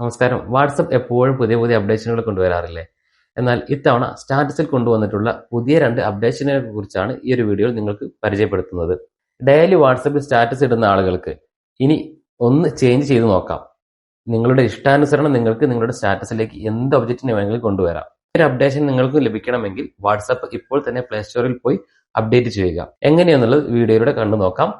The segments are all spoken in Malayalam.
നമസ്കാരം. വാട്സപ്പ് എപ്പോഴും പുതിയ പുതിയ അപ്ഡേഷനുകൾ കൊണ്ടുവരാറില്ലേ? എന്നാൽ ഇത്തവണ സ്റ്റാറ്റസിൽ കൊണ്ടുവന്നിട്ടുള്ള പുതിയ രണ്ട് അപ്ഡേഷനെ കുറിച്ചാണ് ഈ ഒരു വീഡിയോയിൽ നിങ്ങൾക്ക് പരിചയപ്പെടുത്തുന്നത്. ഡെയിലി വാട്സപ്പിൽ സ്റ്റാറ്റസ് ഇടുന്ന ആളുകൾക്ക് ഇനി ഒന്ന് ചേഞ്ച് ചെയ്ത് നോക്കാം. നിങ്ങളുടെ ഇഷ്ടാനുസരണം നിങ്ങൾക്ക് നിങ്ങളുടെ സ്റ്റാറ്റസിലേക്ക് എന്ത് ഒബ്ജക്റ്റിനെ വേണമെങ്കിലും കൊണ്ടുവരാം. ഒരു അപ്ഡേഷൻ നിങ്ങൾക്ക് ലഭിക്കണമെങ്കിൽ വാട്സപ്പ് ഇപ്പോൾ തന്നെ പ്ലേ സ്റ്റോറിൽ പോയി അപ്ഡേറ്റ് ചെയ്യുക. എങ്ങനെയെന്നുള്ളത് വീഡിയോയിലൂടെ കണ്ടു നോക്കാം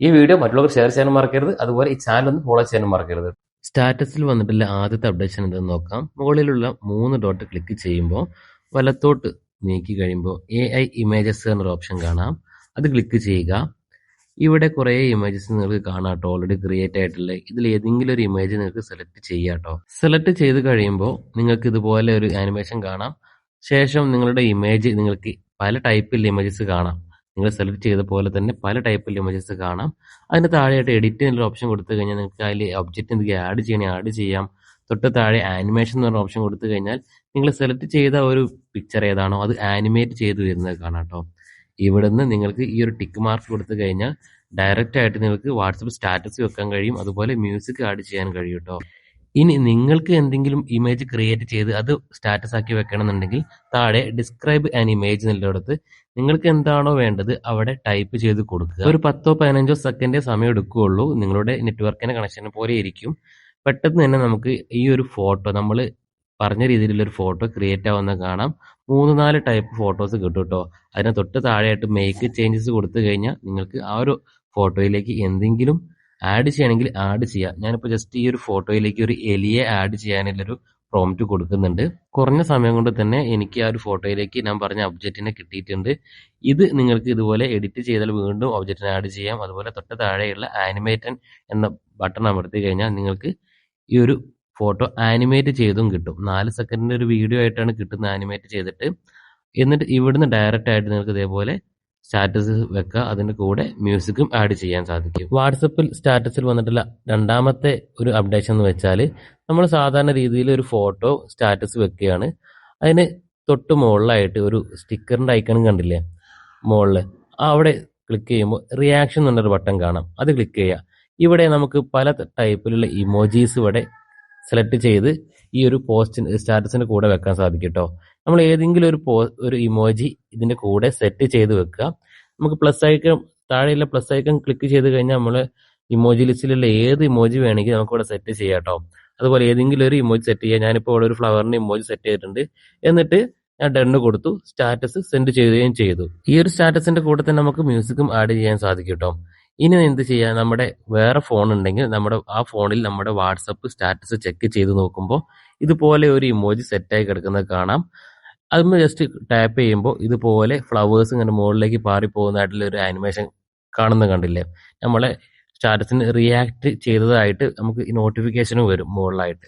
ഈ വീഡിയോ മറ്റുള്ളവർ ഷെയർ ചെയ്യാനും മറക്കരുത്. അതുപോലെ ഈ ചാനൽ ഒന്ന് ഫോളോ ചെയ്യാനും മറക്കരുത്. സ്റ്റാറ്റസിൽ വന്നിട്ടുള്ള ആദ്യത്തെ അപ്ഡേഷൻ എന്തെന്ന് നോക്കാം. മുകളിലുള്ള മൂന്ന് ഡോട്ട് ക്ലിക്ക് ചെയ്യുമ്പോൾ വലത്തോട്ട് നീക്കി കഴിയുമ്പോൾ എ ഐ ഇമേജസ് എന്നൊരു ഓപ്ഷൻ കാണാം. അത് ക്ലിക്ക് ചെയ്യുക. ഇവിടെ കുറേ ഇമേജസ് നിങ്ങൾക്ക് കാണാം കേട്ടോ ഓൾറെഡി ക്രിയേറ്റ് ആയിട്ടുള്ള ഇതിൽ ഏതെങ്കിലും ഒരു ഇമേജ് നിങ്ങൾക്ക് സെലക്ട് ചെയ്യാം കേട്ടോ സെലക്ട് ചെയ്ത് കഴിയുമ്പോൾ നിങ്ങൾക്ക് ഇതുപോലെ ഒരു ആനിമേഷൻ കാണാം. ശേഷം നിങ്ങളുടെ ഇമേജ് നിങ്ങൾക്ക് പല ടൈപ്പിൽ ഇമേജസ് കാണാം. നിങ്ങൾ സെലക്ട് ചെയ്ത പോലെ തന്നെ പല ടൈപ്പിൽ ഇമേജസ് കാണാം. അതിന് താഴെയായിട്ട് എഡിറ്റ് എന്നൊരു ഓപ്ഷൻ കൊടുത്തു കഴിഞ്ഞാൽ നിങ്ങൾക്ക് അതിൽ ഒബ്ജക്റ്റ് എന്തെങ്കിലും ആഡ് ചെയ്യണേ ആഡ് ചെയ്യാം. തൊട്ട് താഴെ ആനിമേഷൻ എന്ന് പറഞ്ഞ ഓപ്ഷൻ കൊടുത്തു കഴിഞ്ഞാൽ നിങ്ങൾ സെലക്ട് ചെയ്ത ഒരു പിക്ചർ ഏതാണോ അത് ആനിമേറ്റ് ചെയ്ത് വരുന്നത് കാണാം കേട്ടോ ഇവിടുന്ന് നിങ്ങൾക്ക് ഈ ഒരു ടിക്ക് മാർക്ക് കൊടുത്തു കഴിഞ്ഞാൽ ഡയറക്റ്റ് ആയിട്ട് നിങ്ങൾക്ക് വാട്സപ്പ് സ്റ്റാറ്റസ് വെക്കാൻ കഴിയും. അതുപോലെ മ്യൂസിക് ആഡ് ചെയ്യാൻ കഴിയും കേട്ടോ ഇനി നിങ്ങൾക്ക് എന്തെങ്കിലും ഇമേജ് ക്രിയേറ്റ് ചെയ്ത് അത് സ്റ്റാറ്റസ് ആക്കി വെക്കണമെന്നുണ്ടെങ്കിൽ താഴെ ഡിസ്ക്രൈബ് ആൻ ഇമേജ് എന്നുള്ളിടത്ത് നിങ്ങൾക്ക് എന്താണോ വേണ്ടത് അവിടെ ടൈപ്പ് ചെയ്ത് കൊടുക്കുക. ഒരു പത്തോ പതിനഞ്ചോ സെക്കൻഡ് സമയം എടുക്കുകയുള്ളൂ. നിങ്ങളുടെ നെറ്റ്വർക്കിന്റെ കണക്ഷൻ പോലെ ഇരിക്കും. പെട്ടെന്ന് തന്നെ നമുക്ക് ഈ ഒരു ഫോട്ടോ നമ്മൾ പറഞ്ഞ രീതിയിലുള്ള ഒരു ഫോട്ടോ ക്രിയേറ്റ് ആവുന്ന കാണാം. മൂന്ന് നാല് ടൈപ്പ് ഫോട്ടോസ് കിട്ടും കേട്ടോ. അതിന് തൊട്ട് താഴെയായിട്ട് മേക്ക് ചേഞ്ചസ് കൊടുത്തു കഴിഞ്ഞാൽ നിങ്ങൾക്ക് ആ ഒരു ഫോട്ടോയിലേക്ക് എന്തെങ്കിലും ആഡ് ചെയ്യണമെങ്കിൽ ആഡ് ചെയ്യാം. ഞാനിപ്പോൾ ജസ്റ്റ് ഈ ഒരു ഫോട്ടോയിലേക്ക് ഒരു എലിയെ ആഡ് ചെയ്യാനുള്ളൊരു പ്രോംപ്റ്റ് കൊടുക്കുന്നുണ്ട്. കുറഞ്ഞ സമയം കൊണ്ട് തന്നെ എനിക്ക് ആ ഒരു ഫോട്ടോയിലേക്ക് ഞാൻ പറഞ്ഞ ഒബ്ജക്റ്റിനെ കിട്ടിയിട്ടുണ്ട്. ഇത് നിങ്ങൾക്ക് ഇതുപോലെ എഡിറ്റ് ചെയ്താൽ വീണ്ടും ഒബ്ജക്റ്റിനെ ആഡ് ചെയ്യാം. അതുപോലെ തൊട്ട് താഴെയുള്ള ആനിമേറ്റൻ എന്ന ബട്ടൺ അമർത്തി കഴിഞ്ഞാൽ നിങ്ങൾക്ക് ഈ ഒരു ഫോട്ടോ ആനിമേറ്റ് ചെയ്തും കിട്ടും. നാല് സെക്കൻഡിന്റെ ഒരു വീഡിയോ ആയിട്ടാണ് കിട്ടുന്നത് ആനിമേറ്റ് ചെയ്തിട്ട്. എന്നിട്ട് ഇവിടുന്ന് ഡയറക്റ്റ് ആയിട്ട് നിങ്ങൾക്ക് ഇതേപോലെ സ്റ്റാറ്റസ് വെക്കുക അതിന്റെ കൂടെ മ്യൂസിക്കും ആഡ് ചെയ്യാൻ സാധിക്കും. വാട്സപ്പിൽ സ്റ്റാറ്റസിൽ വന്നിട്ടുള്ള രണ്ടാമത്തെ ഒരു അപ്ഡേഷൻ എന്ന് വെച്ചാൽ നമ്മൾ സാധാരണ രീതിയിൽ ഒരു ഫോട്ടോ സ്റ്റാറ്റസ് വെക്കുകയാണ്. അതിന് തൊട്ട് മുകളിലായിട്ട് ഒരു സ്റ്റിക്കറിന്റെ ഐക്കണും കണ്ടില്ലേ? മുകളിൽ അവിടെ ക്ലിക്ക് ചെയ്യുമ്പോൾ റിയാക്ഷൻ എന്നൊരു ബട്ടൺ കാണാം. അത് ക്ലിക്ക് ചെയ്യുക. ഇവിടെ നമുക്ക് പല ടൈപ്പിലുള്ള ഇമോജീസ് ഇവിടെ സെലക്ട് ചെയ്ത് ഈ ഒരു പോസ്റ്റിന് സ്റ്റാറ്റസിന്റെ കൂടെ വെക്കാൻ സാധിക്കും കേട്ടോ നമ്മൾ ഏതെങ്കിലും ഒരു ഒരു ഇമോജി ഇതിന്റെ കൂടെ സെറ്റ് ചെയ്ത് വെക്കുക. നമുക്ക് പ്ലസ് ഐക്കൺ താഴെയുള്ള പ്ലസ് ഐക്കൺ ക്ലിക്ക് ചെയ്ത് കഴിഞ്ഞാൽ നമ്മൾ ഇമോജി ലിസ്റ്റിലുള്ള ഏത് ഇമോജി വേണമെങ്കിൽ നമുക്ക് ഇവിടെ സെറ്റ് ചെയ്യാം കേട്ടോ അതുപോലെ ഏതെങ്കിലും ഒരു ഇമോജി സെറ്റ് ചെയ്യാം. ഞാനിപ്പോൾ ഇവിടെ ഒരു ഫ്ലവറിന്റെ ഇമോജി സെറ്റ് ചെയ്തിട്ടുണ്ട്. എന്നിട്ട് ഞാൻ ഡണ്ണ് കൊടുത്തു. സ്റ്റാറ്റസ് സെൻഡ് ചെയ്യുകയും ചെയ്തു. ഈ ഒരു സ്റ്റാറ്റസിന്റെ കൂടെ തന്നെ നമുക്ക് മ്യൂസിക്കും ആഡ് ചെയ്യാൻ സാധിക്കും കേട്ടോ ഇനി എന്ത് ചെയ്യാം? നമ്മുടെ വേറെ ഫോൺ ഉണ്ടെങ്കിൽ നമ്മുടെ ആ ഫോണിൽ നമ്മുടെ വാട്സപ്പ് സ്റ്റാറ്റസ് ചെക്ക് ചെയ്ത് നോക്കുമ്പോൾ ഇതുപോലെ ഒരു ഇമോജി സെറ്റായി കിടക്കുന്നത് കാണാം. അതിന് ജസ്റ്റ് ടാപ്പ് ചെയ്യുമ്പോൾ ഇതുപോലെ ഫ്ലവേഴ്സ് ഇങ്ങനെ മുകളിലേക്ക് പാറിപ്പോകുന്നതായിട്ടുള്ള ഒരു ആനിമേഷൻ കാണുന്ന കണ്ടില്ലേ? നമ്മളെ സ്റ്റാറ്റസിന് റിയാക്ട് ചെയ്തതായിട്ട് നമുക്ക് ഈ നോട്ടിഫിക്കേഷനും വരും മുകളിലായിട്ട്.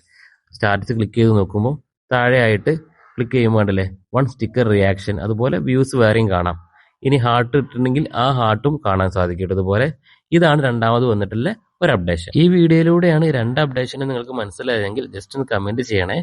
സ്റ്റാറ്റസ് ക്ലിക്ക് ചെയ്ത് നോക്കുമ്പോൾ താഴെയായിട്ട് ക്ലിക്ക് ചെയ്യുമ്പോൾ കണ്ടില്ലേ? വൺ സ്റ്റിക്കർ റിയാക്ഷൻ അതുപോലെ വ്യൂസ് വേറെയും കാണാം. ഇനി ഹാർട്ട് ഇട്ടിട്ടുണ്ടെങ്കിൽ ആ ഹാർട്ടും കാണാൻ സാധിക്കും. അതുപോലെ ഇതാണ് രണ്ടാമത് വന്നിട്ടുള്ള ഒരു അപ്ഡേഷൻ ഈ വീഡിയോയിലൂടെയാണ് രണ്ട് അപ്ഡേഷനും നിങ്ങൾക്ക് മനസ്സിലായതെങ്കിൽ ജസ്റ്റ് ഒന്ന് കമന്റ് ചെയ്യണേ.